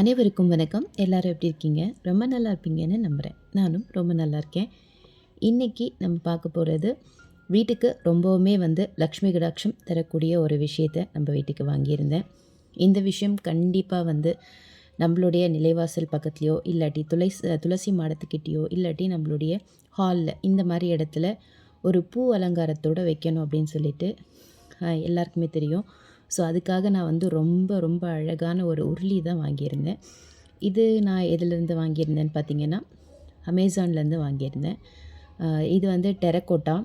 அனைவருக்கும் வணக்கம். எல்லாரும் எப்படி இருக்கீங்க? ரொம்ப நல்லா இருப்பீங்கன்னு நம்புகிறேன் நானும் ரொம்ப நல்லா இருக்கேன். இன்றைக்கி நம்ம பார்க்க போகிறது வீட்டுக்கு ரொம்பவுமே வந்து லக்ஷ்மி கடாட்சம் தரக்கூடிய ஒரு விஷயத்தை நம்ம வீட்டுக்கு வாங்கியிருந்தேன். இந்த விஷயம் கண்டிப்பாக வந்து நம்மளுடைய நிலைவாசல் பக்கத்துலேயோ இல்லாட்டி துளசி துளசி மாடத்துக்கிட்டேயோ இல்லாட்டி நம்மளுடைய ஹாலில் இந்த மாதிரி இடத்துல ஒரு பூ அலங்காரத்தோடு வைக்கணும் அப்படின்னு சொல்லிட்டு எல்லாருக்குமே தெரியும். ஸோ அதுக்காக நான் வந்து ரொம்ப ரொம்ப அழகான ஒரு உருளி தான் வாங்கியிருந்தேன். இது நான் எதுலேருந்து வாங்கியிருந்தேன்னு பார்த்தீங்கன்னா அமேசான்லேருந்து வாங்கியிருந்தேன். இது வந்து டெரக்கோட்டா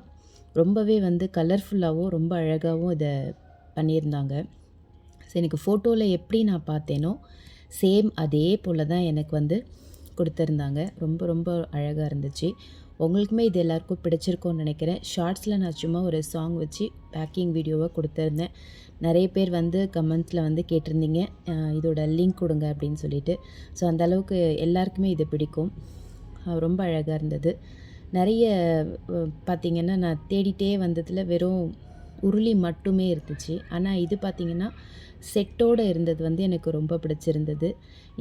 ரொம்பவே வந்து கலர்ஃபுல்லாகவும் ரொம்ப அழகாகவும் இதை பண்ணியிருந்தாங்க. ஸோ எனக்கு ஃபோட்டோவில் எப்படி நான் பார்த்தேனோ சேம் அதே போல் தான் எனக்கு வந்து கொடுத்துருந்தாங்க. ரொம்ப ரொம்ப அழகாக இருந்துச்சு. உங்களுக்குமே இது எல்லாருக்கும் பிடிச்சிருக்கோன்னு நினைக்கிறேன். ஷார்ட்ஸில் நான் சும்மா ஒரு சாங் வச்சு பேக்கிங் வீடியோவை கொடுத்துருந்தேன். நிறைய பேர் வந்து கமெண்ட்ஸில் வந்து கேட்டிருந்தீங்க. இதோட லிங்க் கொடுங்க அப்படின்னு சொல்லிட்டு. ஸோ அந்த அளவுக்கு எல்லாருக்குமே இது பிடிக்கும். ரொம்ப அழகாக இருந்தது. நிறைய பார்த்திங்கன்னா பார்த்தீங்கன்னா நான் தேடிட்டே வந்ததில் வெறும் உருளி மட்டுமே இருந்துச்சு. ஆனால் இது பார்த்திங்கன்னா செட்டோடு இருந்தது வந்து எனக்கு ரொம்ப பிடிச்சிருந்தது.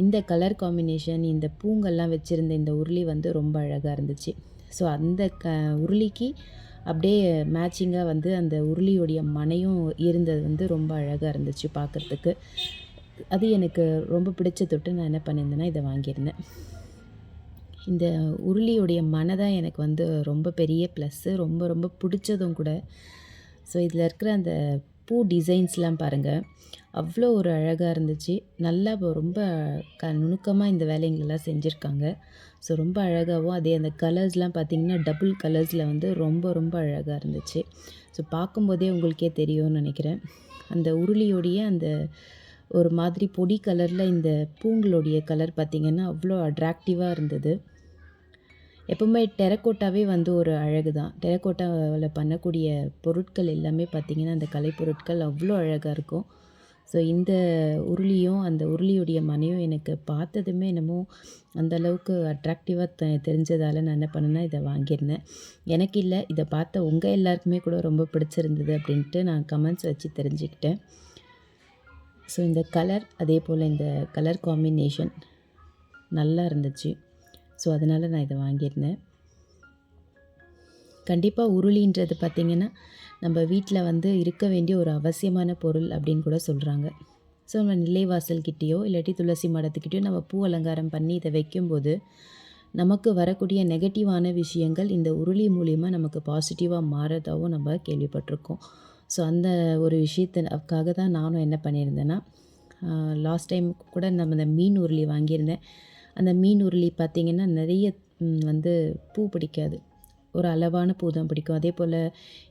இந்த கலர் காம்பினேஷன் இந்த பூங்கெல்லாம் வச்சுருந்த இந்த உருளி வந்து ரொம்ப அழகாக இருந்துச்சு. ஸோ அந்த க உருளிக்கு அப்படியே மேட்சிங்காக வந்து அந்த உருளியோடைய மனையும் இருந்தது வந்து ரொம்ப அழகாக இருந்துச்சு பார்க்குறதுக்கு அது எனக்கு ரொம்ப பிடிச்ச தொட்டு நான் என்ன பண்ணியிருந்தேன்னா இதை வாங்கியிருந்தேன். இந்த உருளியுடைய மனை தான் எனக்கு வந்து ரொம்ப பெரிய ப்ளஸ்ஸு ரொம்ப ரொம்ப பிடிச்சதும் கூட. ஸோ இதில் இருக்கிற அந்த பூ டிசைன்ஸ்லாம் பாருங்கள் அவ்வளோ ஒரு அழகாக இருந்துச்சு. நல்லா ரொம்ப க நுணுக்கமாக இந்த வேலைங்களெல்லாம் செஞ்சுருக்காங்க. ஸோ ரொம்ப அழகாகவும் அதே அந்த கலர்ஸ்லாம் பார்த்திங்கன்னா டபுள் கலர்ஸில் வந்து ரொம்ப ரொம்ப அழகாக இருந்துச்சு. ஸோ பார்க்கும்போதே உங்களுக்கே தெரியும்னு நினைக்கிறேன். அந்த உருளியோடைய அந்த ஒரு மாதிரி பொடி கலரில் இந்த பூங்களுடைய கலர் பார்த்திங்கன்னா அவ்வளோ அட்ராக்டிவாக இருந்தது. எப்பவுமே டெரக்கோட்டாவே வந்து ஒரு அழகு தான் டெரக்கோட்டாவில் பண்ணக்கூடிய பொருட்கள் எல்லாமே பார்த்திங்கன்னா அந்த கலைப்பொருட்கள் அவ்வளோ அழகாக இருக்கும். ஸோ இந்த உருளியும் அந்த உருளியுடைய மனையும் எனக்கு பார்த்ததுமே என்னமோ அந்த அளவுக்கு அட்ராக்டிவாக த தெரிஞ்சதால் நான் என்ன பண்ணேன்னா இதை வாங்கியிருந்தேன். எனக்கு இல்லை இதை பார்த்த உங்கள் எல்லாருக்குமே கூட ரொம்ப பிடிச்சிருந்தது அப்படின்ட்டு நான் கமெண்ட்ஸ் வச்சு தெரிஞ்சுக்கிட்டேன். ஸோ இந்த கலர் அதே போல் இந்த கலர் காம்பினேஷன் நல்லா இருந்துச்சு. ஸோ அதனால் நான் இதை வாங்கியிருந்தேன். கண்டிப்பாக உருளின்றது பார்த்திங்கன்னா நம்ம வீட்டில் வந்து இருக்க வேண்டிய ஒரு அவசியமான பொருள் அப்படின்னு கூட சொல்கிறாங்க ஸோ நம்ம நிலைவாசல்கிட்டேயோ இல்லாட்டி துளசி மடத்துக்கிட்டேயோ நம்ம பூ அலங்காரம் பண்ணி இதை வைக்கும்போது நமக்கு வரக்கூடிய நெகட்டிவான விஷயங்கள் இந்த உருளி மூலியமாக நமக்கு பாசிட்டிவாக மாறதாகவும் நம்ம கேள்விப்பட்டிருக்கோம். ஸோ அந்த ஒரு விஷயத்துக்காக தான் நானும் என்ன பண்ணியிருந்தேன்னா லாஸ்ட் டைம் கூட நம்ம இந்த மீன் உருளி வாங்கியிருந்தேன். அந்த மீன் உருளி பார்த்திங்கன்னா நிறைய வந்து பூ பிடிக்காது. ஒரு அளவான பூ தான் பிடிக்கும். அதே போல்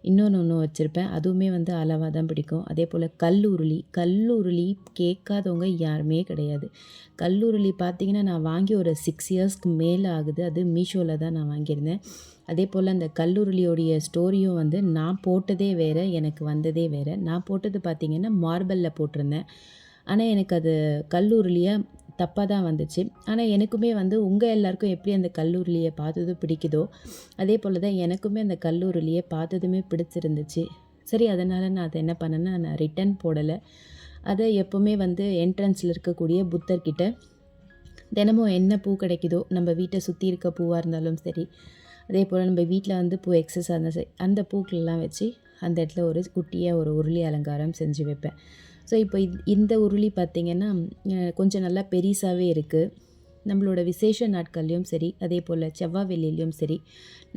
இன்னொன்று ஒன்று வச்சுருப்பேன். அதுவுமே வந்து அளவாக தான் பிடிக்கும். அதே போல் கல்லுருளி கல்லுருளி கேட்காதவங்க யாருமே கிடையாது. கல்லுருளி பார்த்திங்கன்னா நான் வாங்கி ஒரு சிக்ஸ் இயர்ஸ்க்கு மேலே ஆகுது. அது மீஷோவில் தான் நான் வாங்கியிருந்தேன். அதே போல் அந்த கல்லுருளியோடைய ஸ்டோரியும் வந்து நான் போட்டதே வேறு எனக்கு வந்ததே வேறு. நான் போட்டது பார்த்திங்கன்னா மார்பலில் போட்டிருந்தேன். ஆனால் எனக்கு அது கல்லூரிலியாக தப்பாக தான் வந்துச்சு. ஆனால் எனக்குமே வந்து உங்கள் எல்லாருக்கும் எப்படி அந்த கல்லூரிலியை பார்த்தது பிடிக்குதோ அதே போல் தான் எனக்குமே அந்த கல்லூரிலியை பார்த்ததுமே பிடிச்சிருந்துச்சு. சரி அதனால் நான் அதை என்ன பண்ணேன்னா நான் ரிட்டன் போடலை. அதை எப்போவுமே வந்து என்ட்ரன்ஸில் இருக்கக்கூடிய புத்தர்கிட்ட தினமும் என்ன பூ கிடைக்குதோ நம்ம வீட்டை சுற்றி இருக்க பூவாக இருந்தாலும் சரி அதே போல் நம்ம வீட்டில் வந்து பூ எக்ஸஸாக அந்த சரி அந்த பூக்கள்லாம் வச்சு அந்த இடத்துல ஒரு குட்டியாக ஒரு உருளி அலங்காரம் செஞ்சு வைப்பேன். ஸோ இப்போ இந்த உருளி பார்த்திங்கன்னா கொஞ்சம் நல்லா பெரிசாகவே இருக்குது நம்மளோட விசேஷ நாட்கள்லையும் சரி அதே போல் செவ்வாய் வெள்ளிலையும் சரி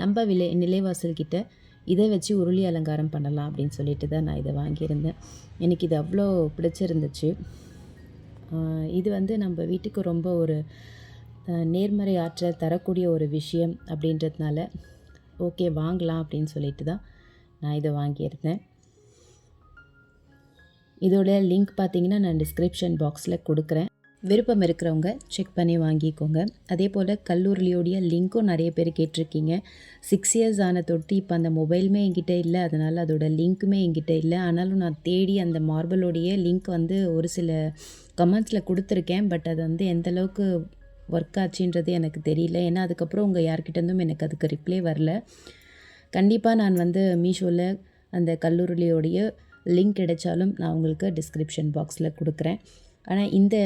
நம்ம விலை நிலைவாசல் கிட்ட இதை வச்சு உருளி அலங்காரம் பண்ணலாம் அப்படின்னு சொல்லிட்டு தான் நான் இதை வாங்கியிருந்தேன். எனக்கு இது அவ்வளோ பிடிச்சிருந்துச்சு. இது வந்து நம்ம வீட்டுக்கு ரொம்ப ஒரு நேர்மறை ஆற்றல் தரக்கூடிய ஒரு விஷயம் அப்படின்றதுனால ஓகே வாங்கலாம் அப்படின்னு சொல்லிட்டு தான் நான் இதை வாங்கியிருந்தேன். இதோட லிங்க் பார்த்தீங்கன்னா நான் டிஸ்கிரிப்ஷன் பாக்ஸில் கொடுக்குறேன். விருப்பம் இருக்கிறவங்க செக் பண்ணி வாங்கிக்கோங்க. அதே போல் கல்லூரியோடைய லிங்க்கும் நிறைய பேர் கேட்டிருக்கீங்க. சிக்ஸ் இயர்ஸ் ஆன தொட்டு இப்போ அந்த மொபைலுமே என்கிட்ட இல்லை. அதனால் அதோட லிங்க்குமே என்கிட்ட இல்லை. ஆனாலும் நான் தேடி அந்த மார்பலோடைய லிங்க் வந்து ஒரு சில கமெண்ட்ஸில் கொடுத்துருக்கேன். பட் அது வந்து எந்த அளவுக்கு ஒர்க் ஆச்சுன்றது எனக்கு தெரியல. ஏன்னா அதுக்கப்புறம் உங்கள் யார்கிட்டேருந்தும் எனக்கு அதுக்கு ரிப்ளை வரல. கண்டிப்பாக நான் வந்து மீஷோவில் அந்த கல்லூரியோடைய லிங்க் கிடைச்சாலும் நான் உங்களுக்கு டிஸ்கிரிப்ஷன் பாக்ஸில் கொடுக்குறேன். ஆனால் இந்த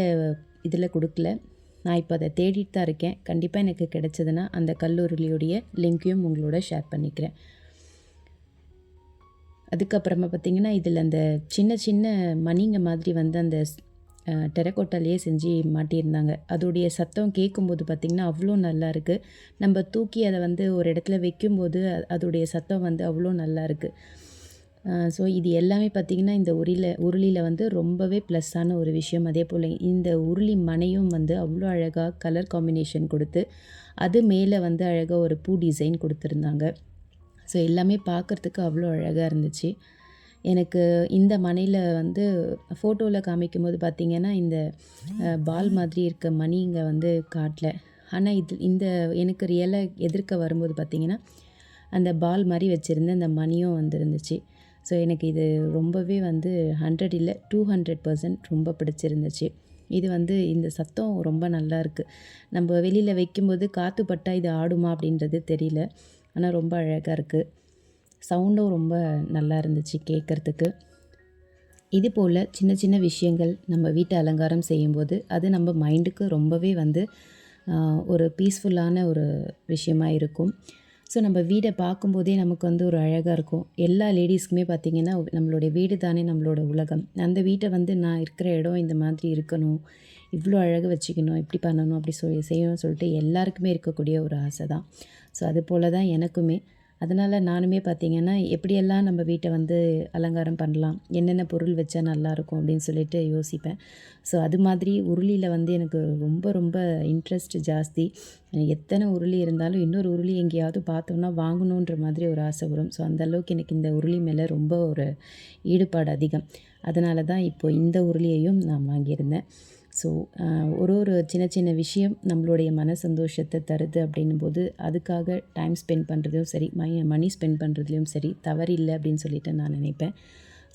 இதில் கொடுக்கல. நான் இப்போ அதை தேடிட்டு தான் இருக்கேன். கண்டிப்பாக எனக்கு கிடைச்சதுன்னா அந்த கல்லூரியுடைய லிங்க்கையும் உங்களோட ஷேர் பண்ணிக்கிறேன். அதுக்கப்புறமா பார்த்திங்கன்னா இதில் அந்த சின்ன சின்ன மணிங்க மாதிரி வந்து அந்த டெரக்கோட்டாலேயே செஞ்சு மாட்டியிருந்தாங்க. அதோடைய சத்தம் கேட்கும்போது பார்த்திங்கன்னா அவ்வளோ நல்லா இருக்குது நம்ம தூக்கி அதை வந்து ஒரு இடத்துல வைக்கும்போது அதோடைய சத்தம் வந்து அவ்வளோ நல்லா இருக்குது ஸோ இது எல்லாமே பார்த்திங்கன்னா இந்த உருளியில் உருளியில் வந்து ரொம்பவே ப்ளஸ்ஸான ஒரு விஷயம். அதே போல் இந்த உருளி மனையும் வந்து அவ்வளோ அழகாக கலர் காம்பினேஷன் கொடுத்து அது மேலே வந்து அழகாக ஒரு பூ டிசைன் கொடுத்துருந்தாங்க. ஸோ எல்லாமே பார்க்குறதுக்கு அவ்வளோ அழகாக இருந்துச்சு. எனக்கு இந்த மனையில் வந்து ஃபோட்டோவில் காமிக்கும் போது பார்த்திங்கன்னா இந்த பால் மாதிரி இருக்க மணி இங்கே வந்து காட்டல. ஆனால் இது இந்த எனக்கு ரியலாக எதிர்க்க வரும்போது பார்த்திங்கன்னா அந்த பால் மாதிரி வச்சுருந்த அந்த மணியும் வந்துருந்துச்சு. ஸோ எனக்கு இது ரொம்பவே வந்து ஹண்ட்ரட் இல்லை டூ ஹண்ட்ரட் பர்சன்ட் ரொம்ப பிடிச்சிருந்துச்சு. இது வந்து இந்த சத்தம் ரொம்ப நல்லா இருக்குது நம்ம வெளியில் வைக்கும்போது காற்று பட்டா இது ஆடுமா அப்படின்றது தெரியல. ஆனால் ரொம்ப அழகாக இருக்குது சவுண்டும் ரொம்ப நல்லா இருந்துச்சு கேட்குறதுக்கு இது போல் சின்ன சின்ன விஷயங்கள் நம்ம வீட்டை அலங்காரம் செய்யும்போது அது நம்ம மைண்டுக்கு ரொம்பவே வந்து ஒரு பீஸ்ஃபுல்லான ஒரு விஷயமா இருக்கும். ஸோ நம்ம வீடை பார்க்கும்போதே நமக்கு வந்து ஒரு அழகாக இருக்கும். எல்லா லேடிஸ்க்குமே பார்த்திங்கன்னா நம்மளுடைய வீடு தானே நம்மளோட உலகம். அந்த வீட்டை வந்து நான் இருக்கிற இடம் இந்த மாதிரி இருக்கணும். இவ்வளோ அழகு வச்சுக்கணும். இப்படி பண்ணணும் அப்படி சொல்லி செய்யணும்னு சொல்லிட்டு எல்லாருக்குமே இருக்கக்கூடிய ஒரு ஆசை தான். ஸோ அது போல் தான் எனக்குமே. அதனால் நானுமே பார்த்திங்கன்னா எப்படியெல்லாம் நம்ம வீட்டை வந்து அலங்காரம் பண்ணலாம் என்னென்ன பொருள் வச்சா நல்லாயிருக்கும் அப்படின்னு சொல்லிட்டு யோசிப்பேன். ஸோ அது மாதிரி உருளியில் வந்து எனக்கு ரொம்ப ரொம்ப இன்ட்ரெஸ்ட் ஜாஸ்தி. எத்தனை உருளி இருந்தாலும் இன்னொரு உருளி எங்கேயாவது பார்த்தோம்னா வாங்கணுன்ற மாதிரி ஒரு ஆசை வரும். ஸோ அந்த அளவுக்கு எனக்கு இந்த உருளி மேலே ரொம்ப ஒரு ஈடுபாடு அதிகம். அதனால தான் இப்போ இந்த உருளியையும் நான் வாங்கியிருந்தேன். ஸோ ஒரு ஒரு சின்ன சின்ன விஷயம் நம்மளுடைய மன சந்தோஷத்தை தருது அப்படின்னும் போது அதுக்காக டைம் ஸ்பெண்ட் பண்ணுறதும் சரி மை மணி ஸ்பெண்ட் பண்ணுறதுலையும் சரி தவறில்லை அப்படின்னு சொல்லிட்டு நான் நினைப்பேன்.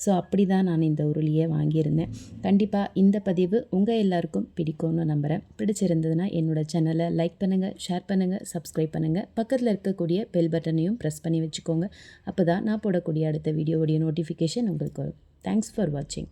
ஸோ அப்படி தான் நான் இந்த உருளியை வாங்கியிருந்தேன். கண்டிப்பாக இந்த பதிவு உங்கள் எல்லாருக்கும் பிடிக்கும்னு நம்புகிறேன் பிடிச்சிருந்ததுன்னா என்னோட சேனலை லைக் பண்ணுங்கள் ஷேர் பண்ணுங்கள் சப்ஸ்கிரைப் பண்ணுங்கள் பக்கத்தில் இருக்கக்கூடிய பெல் பட்டனையும் ப்ரெஸ் பண்ணி வச்சுக்கோங்க. அப்போ தான் நான் போடக்கூடிய அடுத்த வீடியோவுடைய நோட்டிஃபிகேஷன் உங்களுக்கு வரும். தேங்க்ஸ் ஃபார் வாட்சிங்